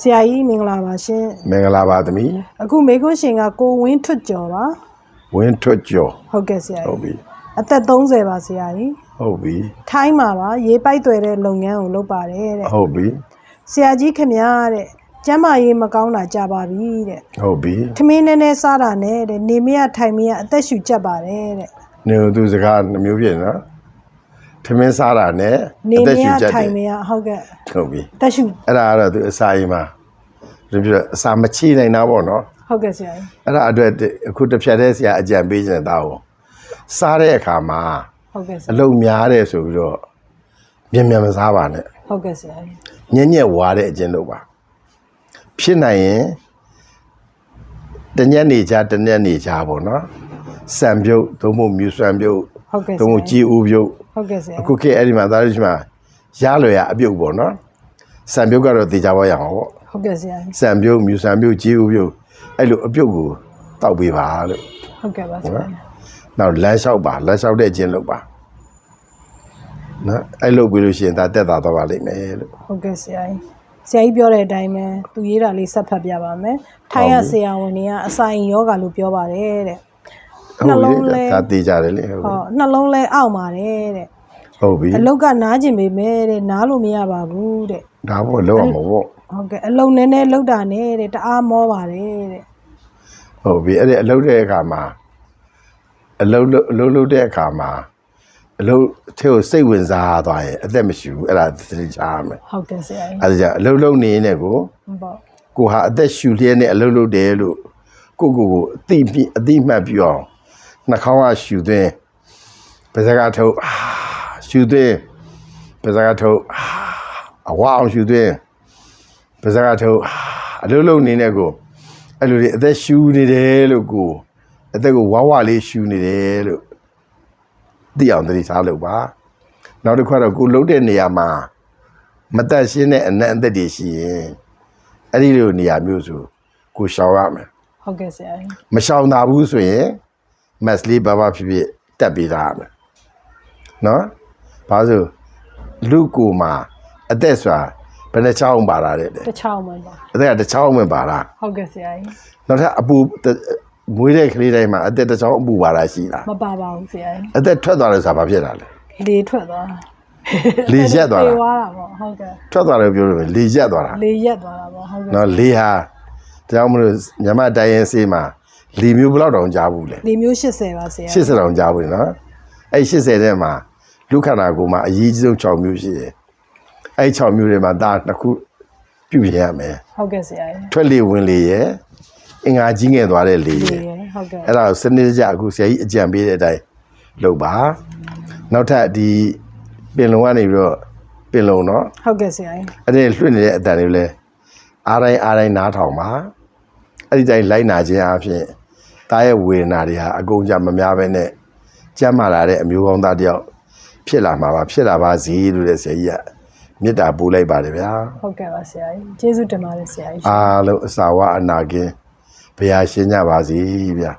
ဆရာကြီးမင်္ဂလာပါရှင်မင်္ဂလာပါသမီးအခုမေခွန်းရှင်ကကိုဝင်းထွတ်ကျော်ပါဝင်းထွက်ကျော်ဟုတ်ကဲ့ဆရာဟုတ်ကြီးပြီအသက်30ပါဆရာကြီးဟုတ်ပြီထိုင်းမှာပါရေးပိုက်သွယ်တဲ့လုပ်ငန်းကိုလုပ်ပါတယ်တဲ့ဟုတ်ပြီဆရာကြီးခင်ဗျားတဲ့ကျမ်းမာရေးမကောင်းတာကြပါပြီတဲ့ဟုတ်ပြီထမင်းနည်းနည်းစားတာနဲ့တဲ့နေမရထိုင်မရအသက်ရှူကြပါတယ်တဲ့နေသူစကားနှမျိုးဖြစ်နော် ထမင်းစားတာနဲ့နေအမသက်ရရှူချက်တထိုယ်င်မရဟုတ်ကဲ့ဟုတ်ပြီအသက်ရှူအဲ့ဒါကတော့သူအစာအိမ်မှာဒီပြအစာမချိနိုင်တာပေါ့နော်ဟုတ်ကဲ့ဆရာကြီးအဲ့ဒါအတွက်အခုတစ်ဖြတ်တဲ့ဆရာအကြံပေးခြင်းတာကိုစားတဲ့အခါမှာဟုတ်ကဲ့ဆအရာလုံးများတယ်ဆိုပြီးတော့မြန်မြန်မစားပါနဲ့ ဟုတ်ကဲ့ဆရာကြီးညံ့ညက်ဝါတဲ့အကျဉ်းလုပ်ပါဖြစ်နိုင်ရင်တညက်နေချတညက်နေချပေါ့နော်စံပြုတ်သို့မဟုတ်မြူစံပြုတ် ဟုတ်ကဲ့ဆသို့မရာဟုတ်ကြီးကြီးဦးပြုတ်ဟုတ်ကဲ့ဆရာအခုခေတ်အဲ့ဒီမှာသားရရှိမှာရလွယ်ရအပြုတ်ပေါ့နော်စံပြုတ်ကတော့တေချာပါရအောင်ပေါ့ဟုတ်ကဲ့ဆရာကြီးစံပြုတ်မြူစံပြုတ်ကြီးဦးပြုတ်အဲ့လိုအပြုတ်ကိုတောက်ပေးပါလို့ဟုတ်ကဲ့ပါဆရာကြီးနောက်လမ်းလျှောက်ပါလမ်းလျှောက်တဲ့အကျဉ်းလုပ်ပါနော်အဲ့လုပ်ပြီးလို့ရှိရင်ဒါတက်တာတော့ပါလိမ့်မယ်လို့ ဟုတ်ကဲ့ဆရာကြီးဆရာကြီးပြောတဲ့အတိုင်းပဲသူရေးတာလေးဆက်ဖတ်ပြပါမယ်ထိုင်းရဆရာဝန်တွေကအစာရင်ယောဂလို့ပြောပါတယ်တဲ့ နှလုံးလဲဒါတေးကြတယ်လေဟုတ်ဟောနှလုံးလဲအောက်ပါတယ်တဲ့ဟုတ်ပြီအလုတ်ကနားကျင်ပေမဲ့တဲ့နားလို့မရပါဘူးတဲ့ဒါပေါ့လောက်အောင်ပေါ့ဟုတ်ကဲ့အလုံနည်းနည်းလုတ်တာနဲ့တဲ့တအားမောပါတယ်တဲ့ဟုတ်ပြီအဲ့ဒီအလုပ်တဲ့အခါမှာအလုပ်လုပ်အလုပ်လုပ်တဲ့အခါမှာအလုပ်ထဲကိုစိတ်ဝင်စားသွားရင်အသက်မရှိဘူးအဲ့ဒါသတိချားမယ်ဟုတ်ကဲ့ဆရာကြီးအဲ့ဒါကြောင့်အလုပ်လုပ်နေနေကိုဟုတ်ပေါ့ကိုဟာအသက်ရှူလျက်နဲ့အလုပ်လုပ်တယ်လို့ကိုကိုကိုအသိပြအသိမှတ်ပြအောင် နှာခေါင်းကရှူသွင်းပါးစပ်ကထုတ်အာရှူသွင်းပါးစပ်ကထုတ်အာအဝအောင်ရှူသွင်းပါးစပ်ကထုတ်အာအလုပ်လုပ်နေနေကိုအဲ့လိုလေအသက်ရှူနေတယ်လို့ကိုအသက်ကိုဝါဝလေးရှူနေတယ်လို့သိအောင်သတိထားလို့ပါနောက်တစ်ခါတော့ကိုလှုပ်တဲ့နေရာမှာမတက်ရှင်းတဲ့အနံ့အသက်တွေရှိရင်အဲ့ဒီလိုနေရာမျိုးဆိုကိုရှောင်ရမယ်ဟုတ်ကဲ့ဆရာကြီးမရှောင်တာဘူးဆိုရင် မက်စလီဘာဘာဖြစ်ဖြစ်တက်ပေးထားရမယ်နော်ဘာလို့လူကိုမှာအသက်ဆိုတာဘယ်နှချောင်းပါလာတဲ့တစ်ချောင်းမှပါအသက်ကတစ်ချောင်းဝင်ပါလားဟုတ်ကဲ့ဆရာကြီးနောက်ထပ်အပူမွေးတဲ့ကလေးတိုင်းမှာအသက်တစ်ချောင်းအပူပါလာရှိလားမပါပါဘူးဆရာကြီးအသက်ထွက်သွားတယ်ဆိုတာဘာဖြစ်တာလဲလေထွက်သွားလေရက်သွားတာလေသွားတာပေါ့ဟုတ်ကဲ့ထွက်သွားတယ်ပြောလို့ပဲလေရက်သွားတာလေရက်သွားတာပေါ့ဟုတ်ကဲ့နော်လေဟာဒါကြောင့်မလို့ညမတိုင်းရင်စေးမှာ လေမျိုးဘယ်လောက်တောင်ကြားဘူးလဲလေမျိုး80ပါဆရာ80တောင်ကြားဘူးနော်အဲ့80ထဲမှာလူခန္ဓာကိုယ်မှာအရေးကြီးဆုံး6မျိုးရှိတယ်အဲ့6မျိုးတွေမှာဒါတစ်ခုပြုပြင်ရမယ်ဟုတ်ကဲ့ဆရာကြီးထွက်လေဝင်လေရဲ့အင်္ဂါကြီးငယ်သွားတဲ့လေလေရဲ့ရယ်ဟုတ်ကဲ့အဲ့ဒါကိုစနစ်တကျအခုဆရာကြီးအကြံပေးတဲ့အတိုင်းလုပ်ပါနောက်ထပ်ဒီပင်လုံကနေပြီးတော့ပင်လုံနော်ဟုတ်ကဲ့ဆရာကြီးအဲ့ဒီလွှင့်နေတဲ့အတန်တွေလည်းအားတိုင်းအားတိုင်းနားထောင်ပါအဲ့ဒီတိုင်းလိုက်နာခြင်းအပြင် တားရဲ့ဝေဒနာတွေဟာအကုန်ကြမများပဲနဲ့ကြမ်းမာလာတဲ့အမျိုးကောင်းသားတယောက်ဖြစ်လာမှာပါဖြစ်လာပါစေလို့တဲ့ဆရာကြီးကမေတ္တာပို့လိုက်ပါတယ်ဗျာဟုတ်ကဲ့ပါဆရာကြီးကျေးဇူးတင်ပါတယ်ဆရာကြီးအားလုံးအစာဝအနာကင်းဘုရားရှင်ကြပါစေဗျာ